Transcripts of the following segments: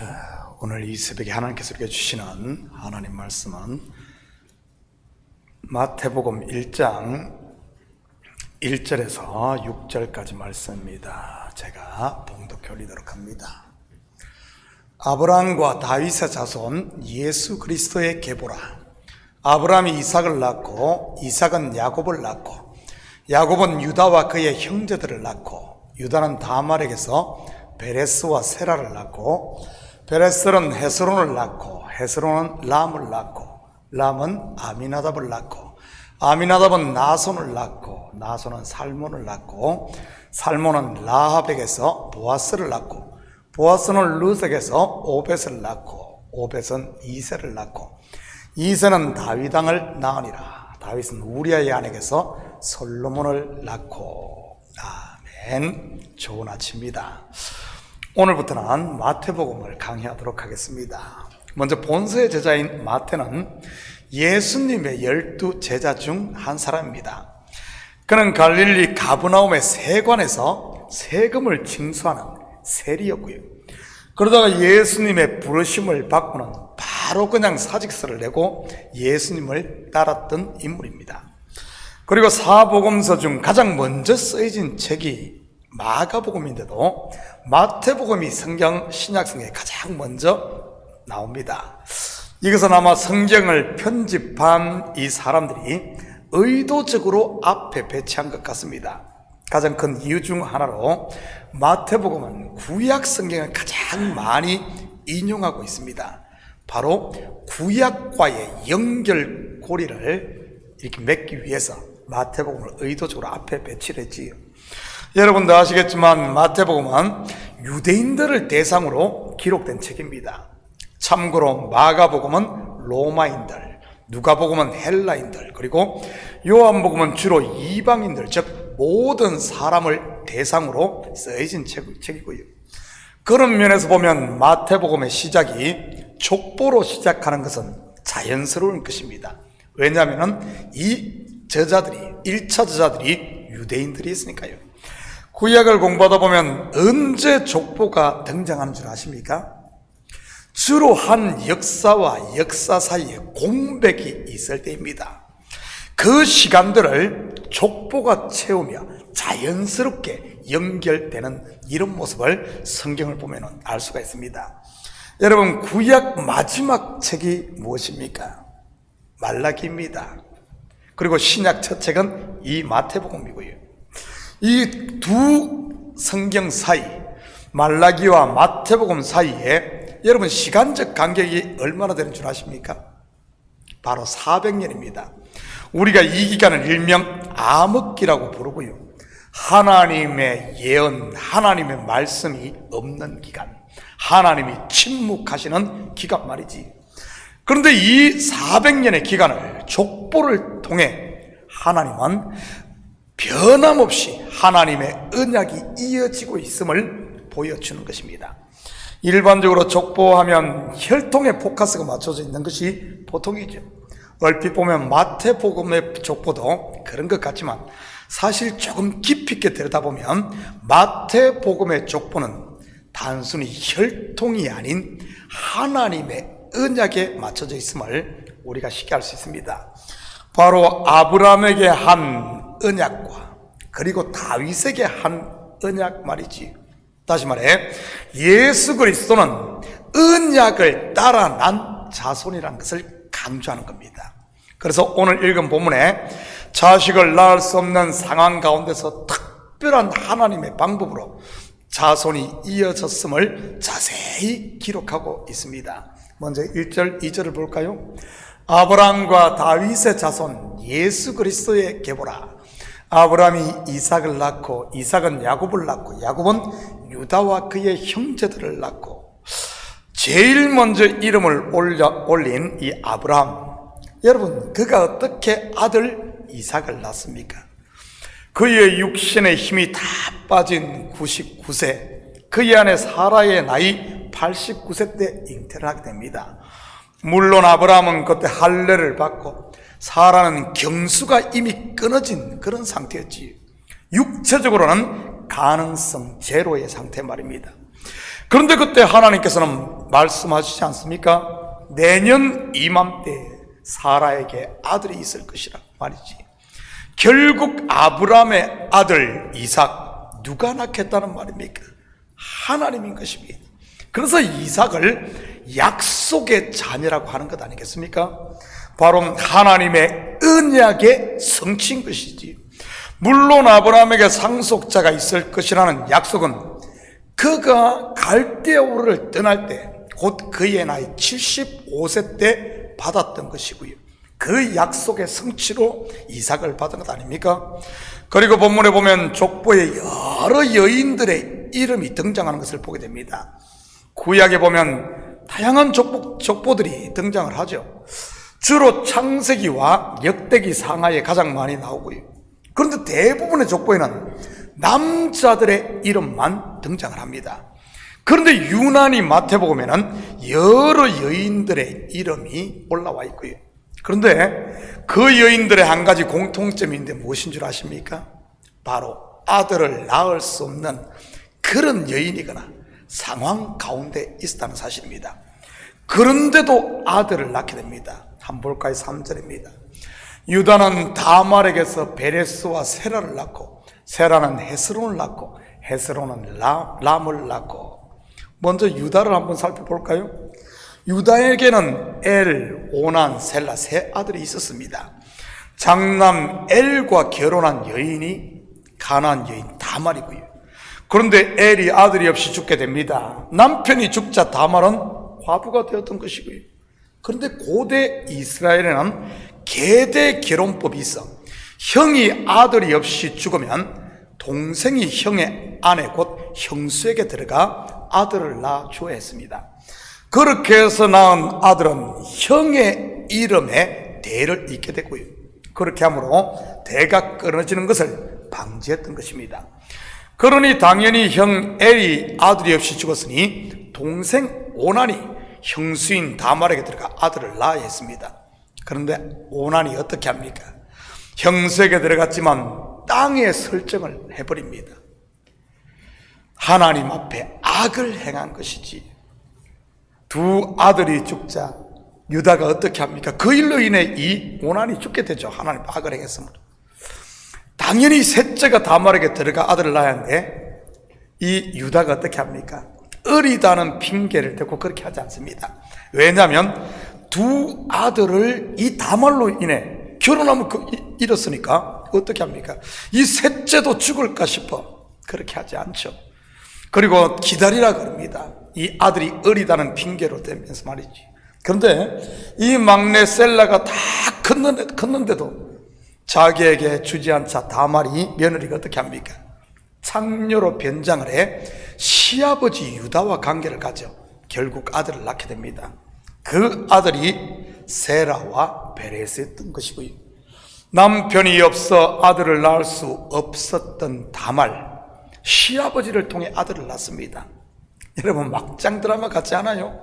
자, 오늘 이 새벽에 하나님께서 우리에게 주시는 하나님 말씀은 마태복음 1장 1절에서 6절까지 말씀입니다. 제가 봉독해 올리도록 합니다. 아브라함과 다윗의 자손 예수 그리스도의 계보라. 아브라함이 이삭을 낳고 이삭은 야곱을 낳고 야곱은 유다와 그의 형제들을 낳고 유다는 다말에게서 베레스와 세라를 낳고 베레스는 헤스론을 낳고 헤스론은 람을 낳고 람은 아미나답을 낳고 아미나답은 나손을 낳고 나손은 살몬을 낳고 살몬은 라합에게서 보아스를 낳고 보아스는 루색에서 오벳을 낳고 오벳은 이세를 낳고 이세는 다윗왕을 낳으니라. 다윗은 우리아의 아내에게서 솔로몬을 낳고. 아멘. 좋은 아침입니다 오늘부터는 마태복음을 강의하도록 하겠습니다 먼저 본서의 제자인 마태는 예수님의 열두 제자 중 한 사람입니다 그는 갈릴리 가브나움의 세관에서 세금을 징수하는 세리였고요. 그러다가 예수님의 부르심을 받고는 바로 그냥 사직서를 내고 예수님을 따랐던 인물입니다. 그리고 사복음서 중 가장 먼저 쓰여진 책이 마가복음인데도 마태복음이 성경 신약성에 가장 먼저 나옵니다. 이것은 아마 성경을 편집한 이 사람들이 의도적으로 앞에 배치한 것 같습니다. 가장 큰 이유 중 하나로 마태복음은 구약 성경을 가장 많이 인용하고 있습니다. 바로 구약과의 연결고리를 이렇게 맺기 위해서 마태복음을 의도적으로 앞에 배치를 했지요. 여러분도 아시겠지만 마태복음은 유대인들을 대상으로 기록된 책입니다. 참고로 마가복음은 로마인들, 누가복음은 헬라인들, 그리고 요한복음은 주로 이방인들, 즉 모든 사람을 대상으로 쓰여진 책, 책이고요. 그런 면에서 보면 마태복음의 시작이 족보로 시작하는 것은 자연스러운 것입니다. 왜냐하면 이 저자들이 1차 저자들이 유대인들이 있으니까요. 구약을 공부하다 보면 언제 족보가 등장하는 줄 아십니까? 주로 한 역사와 역사 사이에 공백이 있을 때입니다. 그 시간들을 족보가 채우며 자연스럽게 연결되는 이런 모습을 성경을 보면 알 수가 있습니다. 여러분, 구약 마지막 책이 무엇입니까? 말라기입니다. 그리고 신약 첫 책은 이 마태복음이고요. 이 두 성경 사이, 말라기와 마태복음 사이에 여러분 시간적 간격이 얼마나 되는 줄 아십니까? 바로 400년입니다. 우리가 이 기간을 일명 암흑기라고 부르고요. 하나님의 예언, 하나님의 말씀이 없는 기간, 하나님이 침묵하시는 기간 말이지. 그런데 이 400년의 기간을 족보를 통해 하나님은 변함없이 하나님의 언약이 이어지고 있음을 보여주는 것입니다. 일반적으로 족보하면 혈통의 포커스가 맞춰져 있는 것이 보통이죠. 얼핏 보면 마태복음의 족보도 그런 것 같지만 사실 조금 깊이 있게 들여다보면 마태복음의 족보는 단순히 혈통이 아닌 하나님의 언약에 맞춰져 있음을 우리가 쉽게 알 수 있습니다. 바로 아브라함에게 한 언약과 그리고 다윗에게 한 언약 말이지. 다시 말해 예수 그리스도는 언약을 따라 난 자손이라는 것을 강조하는 겁니다. 그래서 오늘 읽은 본문에 자식을 낳을 수 없는 상황 가운데서 특별한 하나님의 방법으로 자손이 이어졌음을 자세히 기록하고 있습니다. 먼저 1절, 2절을 볼까요? 아브라함과 다윗의 자손 예수 그리스도의 계보라. 아브라함이 이삭을 낳고 이삭은 야곱을 낳고 야곱은 유다와 그의 형제들을 낳고 제일 먼저 이름을 올려, 올린 이 아브라함 여러분 그가 어떻게 아들 이삭을 낳습니까? 그의 육신의 힘이 다 빠진 99세 그의 안에 사라의 나이 89세 때 잉태를 하게 됩니다 물론 아브라함은 그때 할례를 받고 사라는 경수가 이미 끊어진 그런 상태였지. 육체적으로는 가능성 제로의 상태 말입니다. 그런데 그때 하나님께서는 말씀하시지 않습니까? 내년 이맘때 사라에게 아들이 있을 것이라 말이지. 결국 아브라함의 아들 이삭 누가 낳겠다는 말입니까? 하나님인 것입니다. 그래서 이삭을 약속의 자녀라고 하는 것 아니겠습니까? 바로 하나님의 언약의 성취인 것이지. 물론 아브라함에게 상속자가 있을 것이라는 약속은 그가 갈대우를 떠날 때 곧 그의 나이 75세 때 받았던 것이고요. 그 약속의 성취로 이삭을 받은 것 아닙니까? 그리고 본문에 보면 족보에 여러 여인들의 이름이 등장하는 것을 보게 됩니다. 구약에 보면 다양한 족보, 족보들이 등장을 하죠. 주로 창세기와 역대기 상하에 가장 많이 나오고요. 그런데 대부분의 족보에는 남자들의 이름만 등장을 합니다. 그런데 유난히 마태복음에는 여러 여인들의 이름이 올라와 있고요. 그런데 그 여인들의 한 가지 공통점인데 무엇인 줄 아십니까? 바로 아들을 낳을 수 없는 그런 여인이거나 상황 가운데 있었다는 사실입니다. 그런데도 아들을 낳게 됩니다. 한번 볼까요? 3절입니다. 유다는 다말에게서 베레스와 세라를 낳고 세라는 헤스론을 낳고 헤스론은 라, 람을 낳고 먼저 유다를 한번 살펴볼까요? 유다에게는 엘, 오난, 셀라 세 아들이 있었습니다. 장남 엘과 결혼한 여인이 가난 여인 다말이고요. 그런데 엘이 아들이 없이 죽게 됩니다. 남편이 죽자 다말은 과부가 되었던 것이고요. 그런데 고대 이스라엘에는 계대 결혼법이 있어 형이 아들이 없이 죽으면 동생이 형의 아내 곧 형수에게 들어가 아들을 낳아 주어야 했습니다. 그렇게 해서 낳은 아들은 형의 이름에 대를 잇게 됐고요. 그렇게 함으로 대가 끊어지는 것을 방지했던 것입니다. 그러니 당연히 형 엘이 아들이 없이 죽었으니 동생 오난이 형수인 다말에게 들어가 아들을 낳아야 했습니다. 그런데 오난이 어떻게 합니까? 형수에게 들어갔지만 땅에 설정을 해버립니다. 하나님 앞에 악을 행한 것이지. 두 아들이 죽자 유다가 어떻게 합니까? 그 일로 인해 이 오난이 죽게 되죠. 하나님 악을 행했으므로. 당연히 셋째가 다말에게 들어가 아들을 낳아야 하는데 이 유다가 어떻게 합니까? 어리다는 핑계를 대고 그렇게 하지 않습니다. 왜냐하면 두 아들을 이 다말로 인해 결혼하면 그, 잃었으니까 어떻게 합니까? 이 셋째도 죽을까 싶어 그렇게 하지 않죠. 그리고 기다리라 그럽니다. 이 아들이 어리다는 핑계로 대면서 말이지. 그런데 이 막내 셀라가 다 컸는데, 컸는데도 자기에게 주지 않자 다말이 며느리가 어떻게 합니까? 창녀로 변장을 해 시아버지 유다와 관계를 가져 결국 아들을 낳게 됩니다. 그 아들이 세라와 베레스였던 것이고요. 남편이 없어 아들을 낳을 수 없었던 다말 시아버지를 통해 아들을 낳습니다. 여러분 막장 드라마 같지 않아요?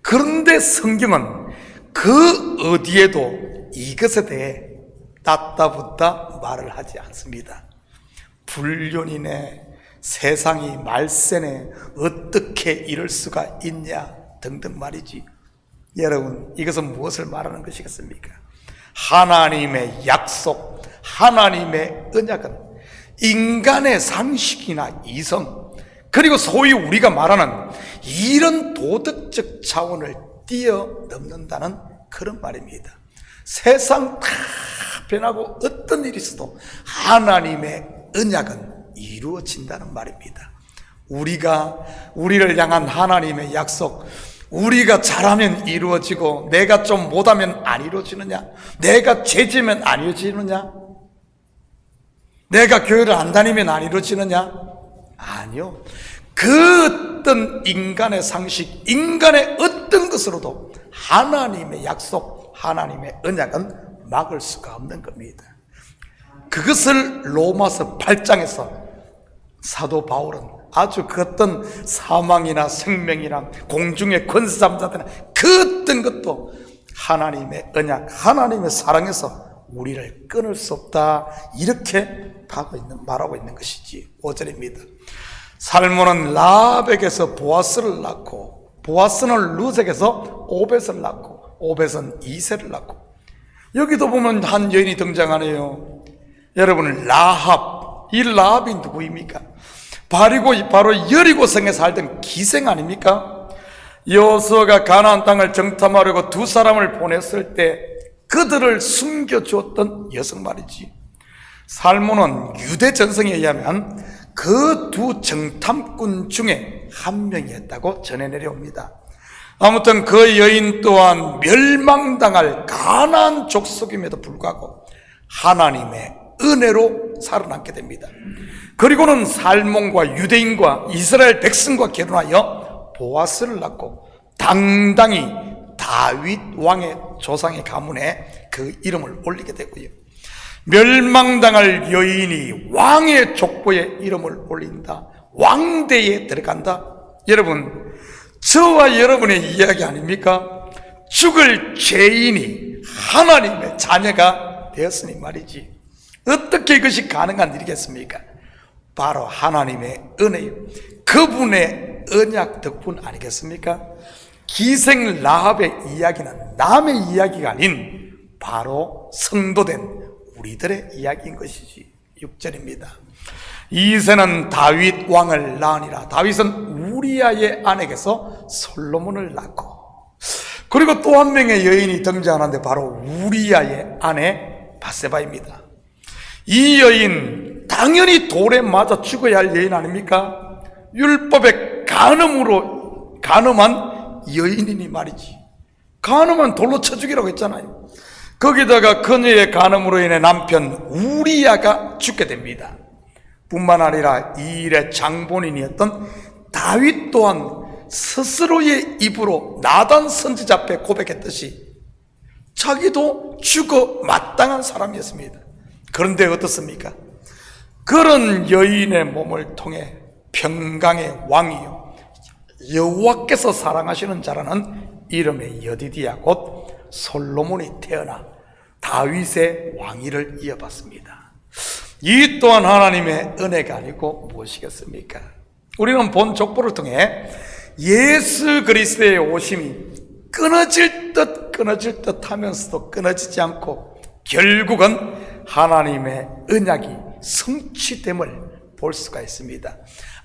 그런데 성경은 그 어디에도 이것에 대해 따따붙다 말을 하지 않습니다. 불륜이네, 세상이 말세네, 어떻게 이럴 수가 있냐 등등 말이지. 여러분, 이것은 무엇을 말하는 것이겠습니까? 하나님의 약속, 하나님의 언약은 인간의 상식이나 이성, 그리고 소위 우리가 말하는 이런 도덕적 차원을 뛰어넘는다는 그런 말입니다. 세상 다 변하고 어떤 일이 있어도 하나님의 언약은 이루어진다는 말입니다. 우리가 우리를 향한 하나님의 약속, 우리가 잘하면 이루어지고 내가 좀 못하면 안 이루어지느냐? 내가 죄지면 안 이루어지느냐? 내가 교회를 안 다니면 안 이루어지느냐? 아니요. 그 어떤 인간의 상식, 인간의 어떤 것으로도 하나님의 약속, 하나님의 언약은 막을 수가 없는 겁니다. 그것을 로마서 8장에서 사도 바울은 아주 그 어떤 사망이나 생명이나 공중의 권세 잠자들은 그 어떤 것도 하나님의 언약, 하나님의 사랑에서 우리를 끊을 수 없다. 이렇게 하고 있는, 말하고 있는 것이지. 5절입니다. 살몬은 라합에게서 보아스를 낳고 보아스는 루sek에서 오벳을 낳고 오벳은 이세를 낳고 여기도 보면 한 여인이 등장하네요. 여러분 라합 이 라합이 누구입니까? 바리고 바로 여리고 성에 살던 기생 아닙니까? 여호수아가 가나안 땅을 정탐하려고 두 사람을 보냈을 때 그들을 숨겨 주었던 여성 말이지. 살몬은 유대 전성에 의하면 그 두 정탐꾼 중에 한 명이었다고 전해 내려옵니다. 아무튼 그 여인 또한 멸망당할 가난 족속임에도 불구하고 하나님의 은혜로 살아남게 됩니다. 그리고는 살몬과 유대인과 이스라엘 백성과 결혼하여 보아스를 낳고 당당히 다윗 왕의 조상의 가문에 그 이름을 올리게 되고요. 멸망당할 여인이 왕의 족보에 이름을 올린다. 왕대에 들어간다. 여러분, 저와 여러분의 이야기 아닙니까? 죽을 죄인이 하나님의 자녀가 되었으니 말이지. 어떻게 이것이 가능한 일이겠습니까? 바로 하나님의 은혜요. 그분의 언약 덕분 아니겠습니까? 기생 라합의 이야기는 남의 이야기가 아닌 바로 성도된 우리들의 이야기인 것이지. 6절입니다. 이세는 다윗 왕을 낳으니라. 다윗은 우리아의 아내에게서 솔로몬을 낳고 그리고 또 한 명의 여인이 등장하는데 바로 우리아의 아내 바세바입니다. 이 여인 당연히 돌에 맞아 죽어야 할 여인 아닙니까? 율법의 간음으로 간음한 여인이니 말이지. 간음은 돌로 쳐 죽이라고 했잖아요. 거기다가 그녀의 간음으로 인해 남편 우리야가 죽게 됩니다. 뿐만 아니라 이 일의 장본인이었던 다윗 또한 스스로의 입으로 나단 선지자 앞에 고백했듯이 자기도 죽어 마땅한 사람이었습니다. 그런데 어떻습니까? 그런 여인의 몸을 통해 평강의 왕이요 여호와께서 사랑하시는 자라는 이름의 여디디야 곧 솔로몬이 태어나 다윗의 왕위를 이어받습니다. 이 또한 하나님의 은혜가 아니고 무엇이겠습니까? 우리는 본 족보를 통해 예수 그리스도의 오심이 끊어질 듯 끊어질 듯 하면서도 끊어지지 않고 결국은 하나님의 언약이 성취됨을 볼 수가 있습니다.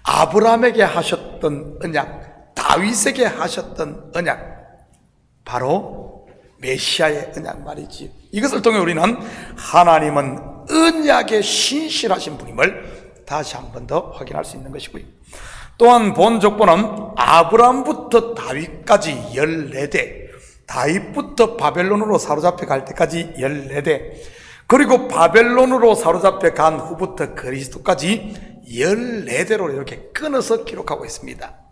아브라함에게 하셨던 언약, 다윗에게 하셨던 언약, 바로 메시아의 언약 말이지. 이것을 통해 우리는 하나님은 언약에 신실하신 분임을 다시 한 번 더 확인할 수 있는 것이고요. 또한 본 족보는 아브라함부터 다윗까지 14대, 다윗부터 바벨론으로 사로잡혀 갈 때까지 14대, 그리고 바벨론으로 사로잡혀 간 후부터 그리스도까지 14대로 이렇게 끊어서 기록하고 있습니다.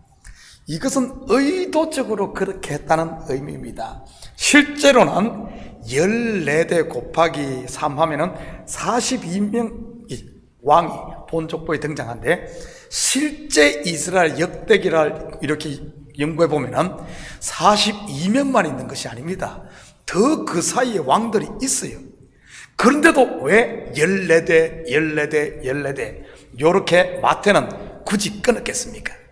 이것은 의도적으로 그렇게 했다는 의미입니다. 실제로는 14대 곱하기 3 하면은 42명 왕이 본족보에 등장한데 실제 이스라엘 역대기를 이렇게 연구해 보면은 42명만 있는 것이 아닙니다. 더 그 사이에 왕들이 있어요. 그런데도 왜 14대, 14대, 14대 요렇게 마태는 굳이 끊었겠습니까?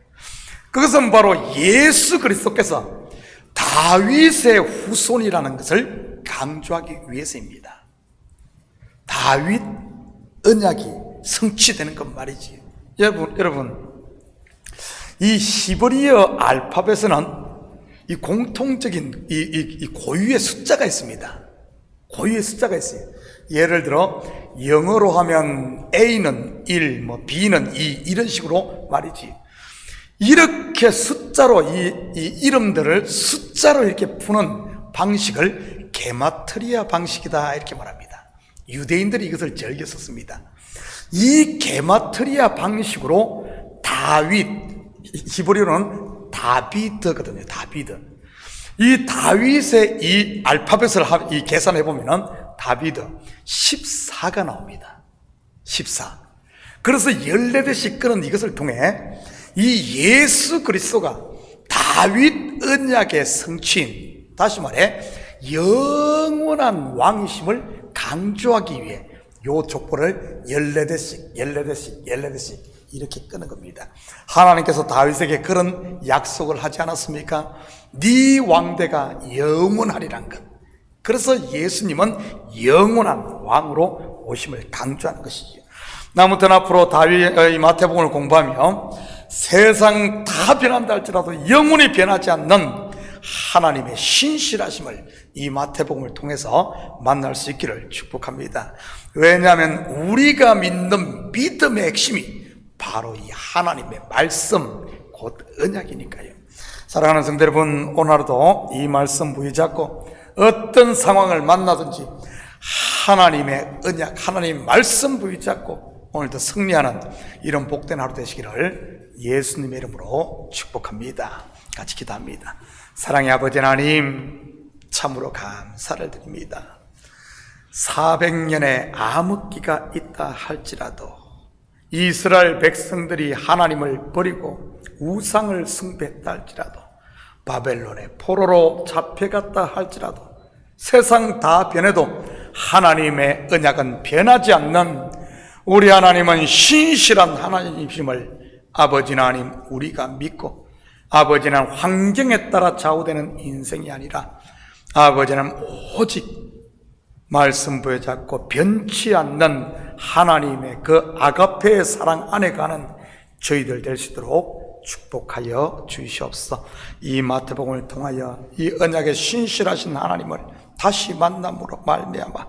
그것은 바로 예수 그리스도께서 다윗의 후손이라는 것을 강조하기 위해서입니다. 다윗 언약이 성취되는 것 말이지. 여러분, 여러분, 이 히브리어 알파벳에는 이 공통적인 이, 이, 이 고유의 숫자가 있습니다. 고유의 숫자가 있어요. 예를 들어 영어로 하면 A는 1, 뭐 B는 2 이런 식으로 말이지. 이렇게 숫자로 이, 이 이름들을 숫자로 이렇게 푸는 방식을 게마트리아 방식이다 이렇게 말합니다. 유대인들이 이것을 즐겨 썼습니다. 이 게마트리아 방식으로 다윗 히브리어는 다비드거든요. 다비드. 이 다윗의 이 알파벳을 하- 이 계산해 보면은 다비드 14가 나옵니다. 14. 그래서 14대씩 끄는 이것을 통해 이 예수 그리스도가 다윗 언약의 성취인, 다시 말해, 영원한 왕이심을 강조하기 위해 요 족보를 14대씩, 14대씩, 14대씩 이렇게 끄는 겁니다. 하나님께서 다윗에게 그런 약속을 하지 않았습니까? 네 왕대가 영원하리란 것. 그래서 예수님은 영원한 왕으로 오심을 강조하는 것이죠. 아무튼 앞으로 다윗의 마태복음을 공부하며 세상 다 변한다 할지라도 영원히 변하지 않는 하나님의 신실하심을 이 마태복음을 통해서 만날 수 있기를 축복합니다. 왜냐하면 우리가 믿는 믿음의 핵심이 바로 이 하나님의 말씀, 곧 언약이니까요. 사랑하는 성도 여러분, 오늘 하루도 이 말씀 부여잡고 어떤 상황을 만나든지 하나님의 언약, 하나님의 말씀 부여잡고 오늘도 승리하는 이런 복된 하루 되시기를 예수님의 이름으로 축복합니다. 같이 기도합니다. 사랑의 아버지 하나님, 참으로 감사를 드립니다. 400년의 암흑기가 있다 할지라도 이스라엘 백성들이 하나님을 버리고 우상을 숭배했다 할지라도 바벨론의 포로로 잡혀갔다 할지라도 세상 다 변해도 하나님의 언약은 변하지 않는 우리 하나님은 신실한 하나님이심을 아버지 하나님 우리가 믿고 아버지는 환경에 따라 좌우되는 인생이 아니라 아버지는 오직 말씀 부여잡고 변치 않는 하나님의 그 아가페의 사랑 안에 가는 저희들 될 수 있도록 축복하여 주시옵소서. 이 마태복음을 통하여 이 언약의 신실하신 하나님을 다시 만남으로 말미암아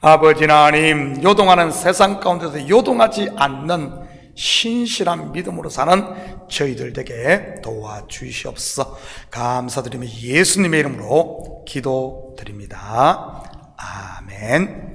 아버지 하나님 요동하는 세상 가운데서 요동하지 않는 신실한 믿음으로 사는 저희들 되게 도와주시옵소서. 감사드리며 예수님의 이름으로 기도드립니다. 아멘.